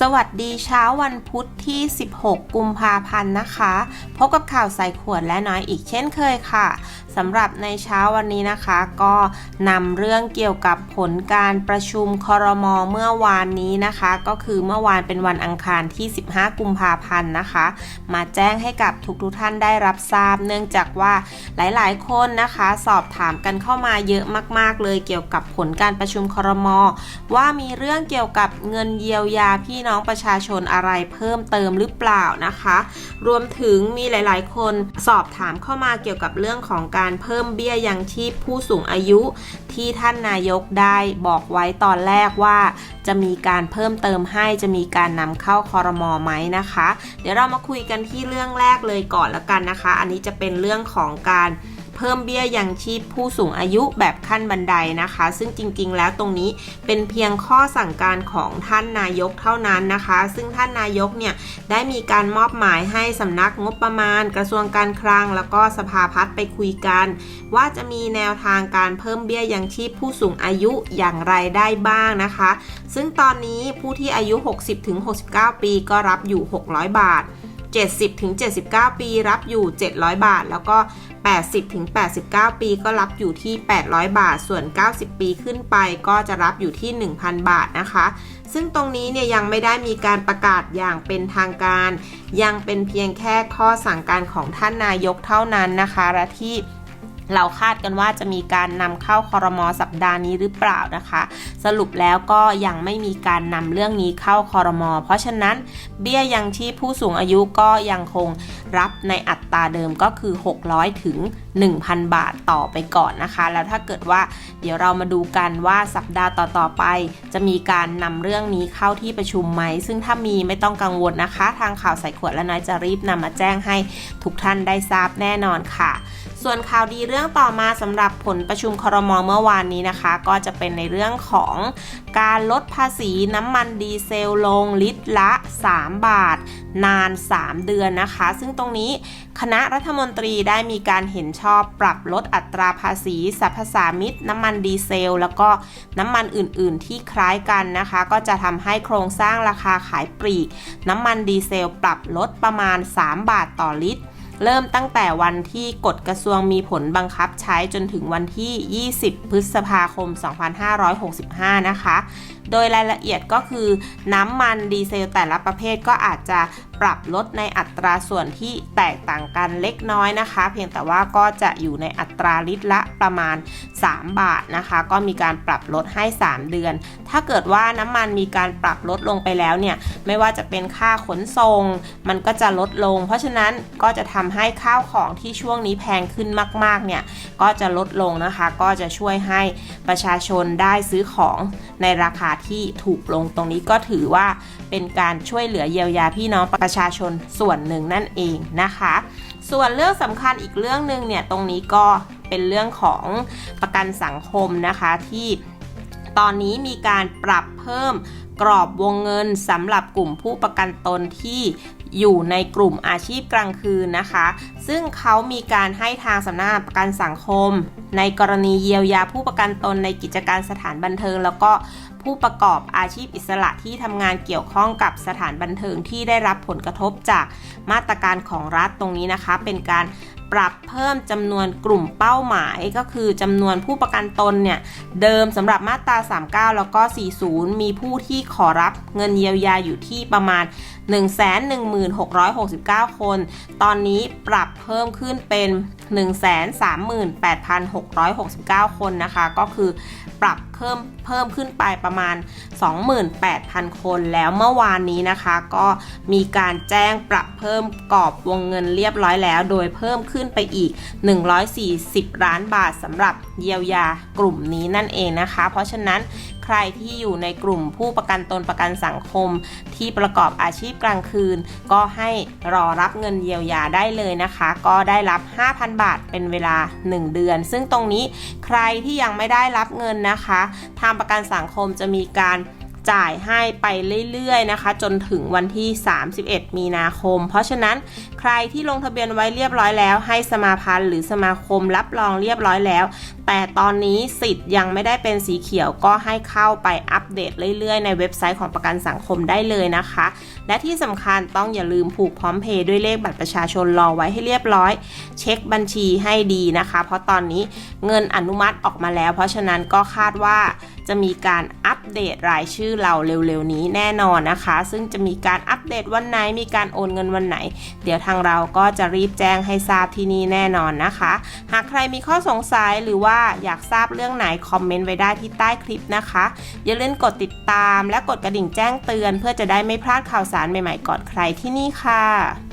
สวัสดีเช้าวันพุธที่ 16 กุมภาพันธ์นะคะ พบกับข่าวใส่ขวดและน้อยอีกเช่นเคยค่ะสำหรับในเช้าวันนี้นะคะ ก็นำเรื่องเกี่ยวกับผลการประชุมคอรมอเมื่อวานนี้นะคะ ก็คือเมื่อวานเป็นวันอังคารที่ 15 กุมภาพันธ์นะคะ มาแจ้งให้กับทุกๆทท่านได้รับทราบ เนื่องจากว่าหลายๆ คนนะคะ สอบถามกันเข้ามาเยอะมาก ๆ เลยเกี่ยวกับผลการประชุมคอรมอว่ามีเรื่องเกี่ยวกับเงินเยียวยาพี่น้องประชาชนอะไรเพิ่มเติมหรือเปล่านะคะ รวมถึงมีหลาย ๆ คนสอบถามเข้ามาเกี่ยวกับเรื่องของการเพิ่มเบี้ยยังชีพผู้สูงอายุ ที่ท่านนายกได้บอกไว้ตอนแรกว่า จะมีการเพิ่มเติมให้จะมีการนำเข้าคอรมอไหมนะคะ เดี๋ยวเรามาคุยกันที่เรื่องแรกเลยก่อนละกันนะคะ อันนี้จะเป็นเรื่องของการ เพิ่มเบี้ยยังชีพผู้สูงอายุแบบขั้นบันไดนะคะ ซึ่งจริงๆ แล้วตรงนี้เป็นเพียงข้อสั่งการของท่านนายกเท่านั้นนะคะ ซึ่งท่านนายกเนี่ยได้มีการมอบหมายให้สำนักงบประมาณ กระทรวงการคลัง แล้วก็สภาพัฒน์ไปคุยกัน ว่าจะมีแนวทางการเพิ่มเบี้ยยังชีพผู้สูงอายุอย่างไรได้บ้างนะคะ ซึ่งตอนนี้ผู้ที่อายุ 60-69 ปีก็รับอยู่ 600 บาท 70-79 ปี รับอยู่ 700 บาท แล้วก็ 80-89 ปีก็รับอยู่ที่ 800 บาท ส่วน 90 ปีขึ้นไปก็จะรับอยู่ที่ 1,000 บาทนะคะ ซึ่งตรงนี้เนี่ยยังไม่ได้มีการประกาศอย่างเป็นทางการ ยังเป็นเพียงแค่ข้อสั่งการของท่านนายกเท่านั้นนะคะ และที่ เราคาดกันว่าจะมีการนำเข้าคอรมอสัปดาห์นี้หรือเปล่านะคะ สรุปแล้วก็ยังไม่มีการนำเรื่องนี้เข้าคอรมอเพราะฉะนั้นเบี้ยยังชีพผู้สูงอายุก็ยังคงรับในอัตราเดิมก็คือ 600 ถึง 1,000 บาทต่อไปก่อนนะคะ แล้วถ้าเกิดว่าเดี๋ยวเรามาดูกันว่าสัปดาห์ต่อๆไป จะมีการนำเรื่องนี้เข้าที่ประชุมไหม ซึ่งถ้ามีไม่ต้องกังวลนะคะ ทางข่าวใส่ขวดและน้อยจะรีบนำมาแจ้งให้ทุกท่านได้ทราบแน่นอนค่ะ ส่วนข่าวดีเรื่องต่อมาสำหรับผลประชุมครมเมื่อวานนี้นะคะ ก็จะเป็นในเรื่องของการลดภาษีน้ำมันดีเซลลงลิตรละ 3 บาท นาน 3 เดือนนะคะ ซึ่งตรงนี้คณะรัฐมนตรีได้มีการเห็นชอบปรับลดอัตราภาษีสรรพสามิตน้ำมันดีเซล แล้วก็น้ำมันอื่น ๆ ที่คล้ายกันนะคะ ก็จะทำให้โครงสร้างราคาขายปลีก น้ำมันดีเซลปรับลดประมาณ 3 บาทต่อลิตร เริ่มตั้งแต่วันที่กฎกระทรวงมีผลบังคับใช้จนถึงวันที่ 20 พฤษภาคม 2565 นะคะ โดยรายละเอียดก็คือน้ำมันดีเซลแต่ละประเภทก็อาจจะปรับลดในอัตราส่วนที่แตกต่างกันเล็กน้อยนะคะ เพียงแต่ว่าก็จะอยู่ในอัตราลิตรละประมาณ 3 บาทนะคะ ก็มีการปรับลดให้ 3 เดือน ถ้าเกิดว่าน้ำมันมีการปรับลดลงไปแล้วเนี่ยไม่ว่าจะเป็นค่าขนส่งมันก็จะลดลง เพราะฉะนั้นก็จะทำให้ข้าวของที่ช่วงนี้แพงขึ้นมากๆเนี่ยก็จะลดลงนะคะ ก็จะช่วยให้ประชาชนได้ซื้อของในราคาที่ถูกลงตรงนี้ก็ถือว่าเป็นการช่วยเหลือเยียวยาพี่น้องประประชาชนส่วนหนึ่งนั่นเองนะคะ ส่วนเรื่องสำคัญอีกเรื่องหนึ่งเนี่ยตรงนี้ก็เป็นเรื่องของประกันสังคมนะคะที่ตอนนี้มีการปรับเพิ่มกรอบวงเงินสำหรับกลุ่มผู้ประกันตนที่ อยู่ในกลุ่มอาชีพกลางคืนนะคะ ซึ่งเขามีการให้ทางสำนักงานประกันสังคม ในกรณีเยียวยาผู้ประกันตนในกิจการสถานบันเทิง แล้วก็ผู้ประกอบอาชีพอิสระที่ทำงานเกี่ยวข้องกับสถานบันเทิงที่ได้รับผลกระทบจากมาตรการของรัฐตรงนี้นะคะ เป็นการ ปรับเพิ่มจำนวนกลุ่มเป้าหมายก็คือจำนวนผู้ประกันตนเนี่ย เดิมสำหรับมาตรา 39 แล้วก็ 40 มีผู้ที่ขอรับเงินเยียวยาอยู่ที่ประมาณ 11669คน ตอนนี้ปรับเพิ่มขึ้นเป็น 138,669 คนนะคะ ก็คือปรับเพิ่มเพิ่มขึ้นไปประมาณ 28,000 คน แล้วเมื่อวานนี้นะคะ ก็มีการแจ้งปรับเพิ่มกรอบวงเงินเรียบร้อยแล้ว โดยเพิ่มขึ้นไปอีก 140 ล้านบาทสำหรับเยียวยากลุ่มนี้นั่นเองนะคะ เพราะฉะนั้นใครที่อยู่ในกลุ่มผู้ประกันตนประกันสังคม ที่ประกอบอาชีพกลางคืน ก็ให้รอรับเงินเยียวยาได้เลยนะคะ ก็ได้รับ 5,000 บาทเป็นเวลา 1 เดือน ซึ่งตรงนี้ใครที่ยังไม่ได้รับเงินนะคะ ทางประกันสังคมจะมีการ จ่ายให้ไปเรื่อยๆนะคะ จนถึงวันที่ 31 มีนาคม เพราะฉะนั้นใครที่ลงทะเบียนไว้เรียบร้อยแล้ว ให้สมาพันธ์หรือสมาคมรับรองเรียบร้อยแล้ว แต่ตอนนี้สิทธิ์ยังไม่ได้เป็นสีเขียวก็ให้เข้าไปอัปเดตเรื่อยๆ ในเว็บไซต์ของประกันสังคมได้เลยนะคะ และที่สำคัญต้องอย่าลืมผูกพร้อมเพย์ด้วยเลขบัตรประชาชนรอไว้ให้เรียบร้อย เช็คบัญชีให้ดีนะคะ เพราะตอนนี้เงินอนุมัติออกมาแล้ว เพราะฉะนั้นก็คาดว่าจะมีการอัป เดตรายชื่อเราเร็วๆนี้แน่นอนนะคะ ซึ่งจะมีการอัปเดตวันไหน มีการโอนเงินวันไหน เดี๋ยวทางเราก็จะรีบแจ้งให้ทราบที่นี่แน่นอนนะคะ หากใครมีข้อสงสัยหรือว่าอยากทราบเรื่องไหนคอมเมนต์ไว้ได้ที่ใต้คลิปนะคะ อย่าลืมกดติดตามและกดกระดิ่งแจ้งเตือน เพื่อจะได้ไม่พลาดข่าวสารใหม่ๆก่อนใครที่นี่ค่ะ